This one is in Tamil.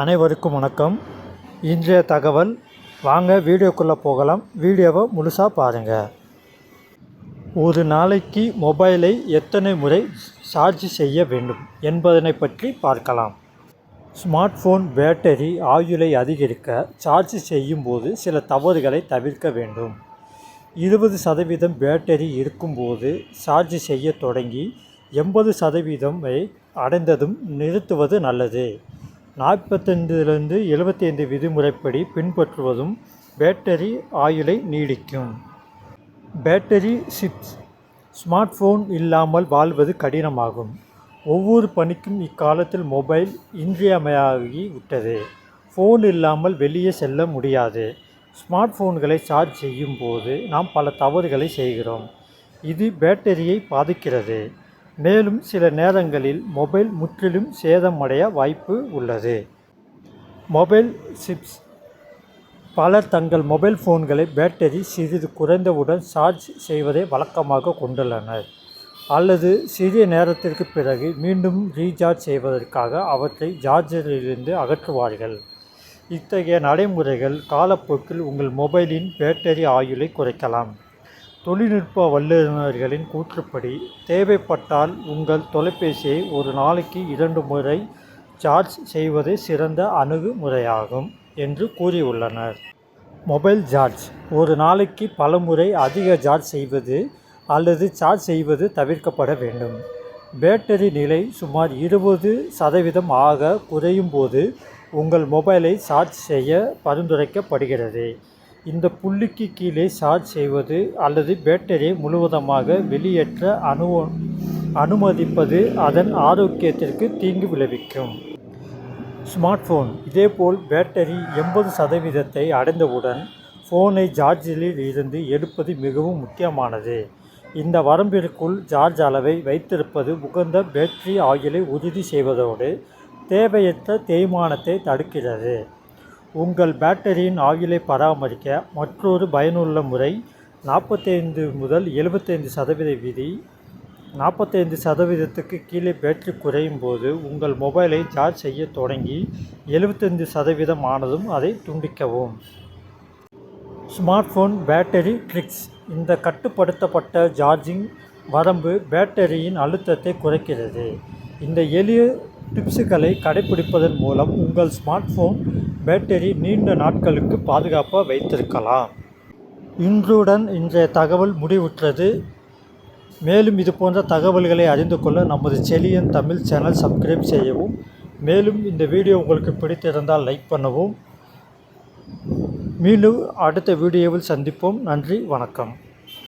அனைவருக்கும் வணக்கம். இன்றைய தகவல் வாங்க வீடியோக்குள்ளே போகலாம். வீடியோவை முழுசாக பாருங்கள் ஒரு நாளைக்கு மொபைலை எத்தனை முறை சார்ஜ் செய்ய வேண்டும் என்பதனை பற்றி பார்க்கலாம். ஸ்மார்ட் ஃபோன் பேட்டரி ஆயுளை அதிகரிக்க சார்ஜ் செய்யும்போது சில தவறுகளை தவிர்க்க வேண்டும். இருபது சதவீதம் பேட்டரி இருக்கும்போது சார்ஜ் செய்ய தொடங்கி எண்பது சதவீதம் அடைந்ததும் நிறுத்துவது நல்லது. நாற்பத்தைந்திலிருந்து எழுபத்தைந்து விதிமுறைப்படி பின்பற்றுவதும் பேட்டரி ஆயுளை நீடிக்கும். பேட்டரி சிப்ஸ் ஸ்மார்ட் ஃபோன் இல்லாமல் வாழ்வது கடினமாகும். ஒவ்வொரு பணிக்கும் இக்காலத்தில் மொபைல் இன்றியமையாகி விட்டது. ஃபோன் இல்லாமல் வெளியே செல்ல முடியாது. ஸ்மார்ட் ஃபோன்களை சார்ஜ் செய்யும் போது நாம் பல தவறுகளை செய்கிறோம். இது பேட்டரியை பாதிக்கிறது. மேலும் சில நேரங்களில் மொபைல் முற்றிலும் சேதமடைய வாய்ப்பு உள்ளது. Mobile chips. பலர் தங்கள் மொபைல் ஃபோன்களை பேட்டரி சிறிது குறைந்தவுடன் சார்ஜ் செய்வதை வழக்கமாக கொண்டுள்ளனர். அல்லது சிறிய நேரத்திற்கு பிறகு மீண்டும் ரீசார்ஜ் செய்வதற்காக அவற்றை சார்ஜரிலிருந்து அகற்றுவார்கள். இத்தகைய நடைமுறைகள் காலப்போக்கில் உங்கள் மொபைலின் பேட்டரி ஆயுளை குறைக்கலாம். தொழில்நுட்ப வல்லுநர்களின் கூற்றுப்படி தேவைப்பட்டால் உங்கள் தொலைபேசியை ஒரு நாளைக்கு இரண்டு முறை சார்ஜ் செய்வது சிறந்த அணுகுமுறையாகும் என்று கூறியுள்ளனர். மொபைல் சார்ஜ் ஒரு நாளைக்கு பல முறை அதிக சார்ஜ் செய்வது அல்லது சார்ஜ் செய்வது தவிர்க்கப்பட வேண்டும். பேட்டரி நிலை சுமார் இருபது சதவீதம் ஆக குறையும் போது உங்கள் மொபைலை சார்ஜ் செய்ய பரிந்துரைக்கப்படுகிறது. இந்த புள்ளிக்கு கீழே சார்ஜ் செய்வது அல்லது பேட்டரியை முழுவதுமாக வெளியேற்ற அனு அனுமதிப்பது அதன் ஆரோக்கியத்திற்கு தீங்கு விளைவிக்கும். ஸ்மார்ட் ஃபோன் இதேபோல் பேட்டரி எண்பது சதவீதத்தை அடைந்தவுடன் ஃபோனை சார்ஜில் இருந்து எடுப்பது மிகவும் முக்கியமானது. இந்த வரம்பிற்குள் சார்ஜ் அளவை வைத்திருப்பது உகந்த பேட்டரி ஆயுளை உறுதி செய்வதோடு தேவையற்ற தேய்மானத்தை தடுக்கிறது. உங்கள் பேட்டரியின் ஆயுளை பராமரிக்க மற்றொரு பயனுள்ள முறை நாற்பத்தைந்து முதல் எழுபத்தைந்து சதவீத விதி. நாற்பத்தைந்து சதவீதத்துக்கு கீழே பேட்டரி குறையும் போது உங்கள் மொபைலை சார்ஜ் செய்ய தொடங்கி எழுபத்தைந்து சதவீதம் ஆனதும் அதை துண்டிக்கவும். Smart phone battery tricks. இந்த கட்டுப்படுத்தப்பட்ட சார்ஜிங் வரம்பு பேட்டரியின் அழுத்தத்தை குறைக்கிறது. இந்த எளிய டிப்ஸுகளை கடைபிடிப்பதன் மூலம் உங்கள் ஸ்மார்ட் ஃபோன் பேட்டரி நீண்ட நாட்களுக்கு பாதுகாப்பாக வைத்திருக்கலாம். இன்றுடன் இன்றைய தகவல் முடிவுற்றது. மேலும் இது போன்ற தகவல்களை அறிந்து கொள்ள நமது செலியன் தமிழ் சேனல் சப்ஸ்கிரைப் செய்யவும் மேலும் இந்த வீடியோ உங்களுக்கு பிடித்திருந்தால் லைக் பண்ணவும். மீண்டும் அடுத்த வீடியோவில் சந்திப்போம். நன்றி வணக்கம்.